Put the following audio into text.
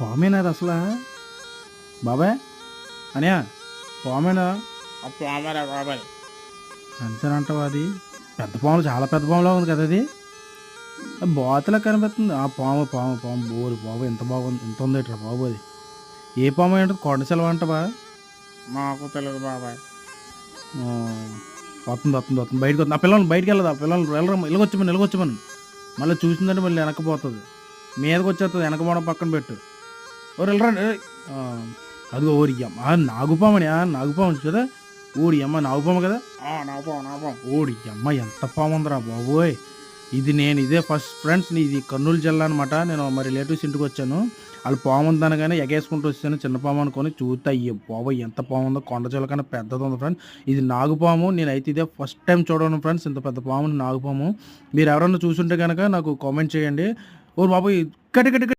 పామేనా అసలు? బాబాయ్ అనియా పామేనా పామరా బాబాయ్. అంతేనంటావా అది? పెద్ద పాము చాలా పెద్ద పాములా ఉంది కదా అది? బాతులా కనిపిస్తుంది. ఆ పాము పాము పాము బోరు. బాబు ఎంత బాగుంది ఎంత ఉంది ఇట్రా బాబు అది? ఏ పాము ఏంటది కొండసెలవ అంటవా? మాకు తెలియదు బాబాయ్. వస్తుంది వస్తుంది వస్తుంది. బయటకు వస్తుంది. ఆ పిల్లలు బయటికి వెళ్ళదు ఆ పిల్లలు వెళ్ళరు. ఇలాగొచ్చమని ఇలాగొచ్చమని మళ్ళీ చూసిందంటే మళ్ళీ వెనకపోతుంది మీదకి వచ్చేస్తుంది వెనకపోవడం పక్కన పెట్టు. ఆ, అదిగో ఓరి అమ్మ నాగుపామని ఆ, నాగుపాము కదా ఓడి అమ్మ నాగుపాము కదా? నా పో నా పో ఓడి అమ్మ ఎంత పాము ఉందిరా బాబోయ్. ఇది నేను ఇదే ఫస్ట్ ఫ్రెండ్స్ ఇది కర్నూలు జిల్లా అనమాట నేను మా రిలేటివ్స్ ఇంటికి వచ్చాను. వాళ్ళు పాము ఉందనగానే ఎగేసుకుంటూ వచ్చాను చిన్న పాము అనుకొని చూస్తే అయ్యో బాబోయ్ ఎంత పాము ఉందో కొండ చిల్ల కన్నా పెద్దది ఉంది ఫ్రెండ్స్ ఇది నాగుపాము నేనైతే ఇదే ఫస్ట్ టైం చూడను ఫ్రెండ్స్ ఇంత పెద్ద పాము నాగుపాము. మీరు ఎవరన్నా చూసుంటే కనుక నాకు కామెంట్ చేయండి. ఓ బాబోయ్ కటి కటి.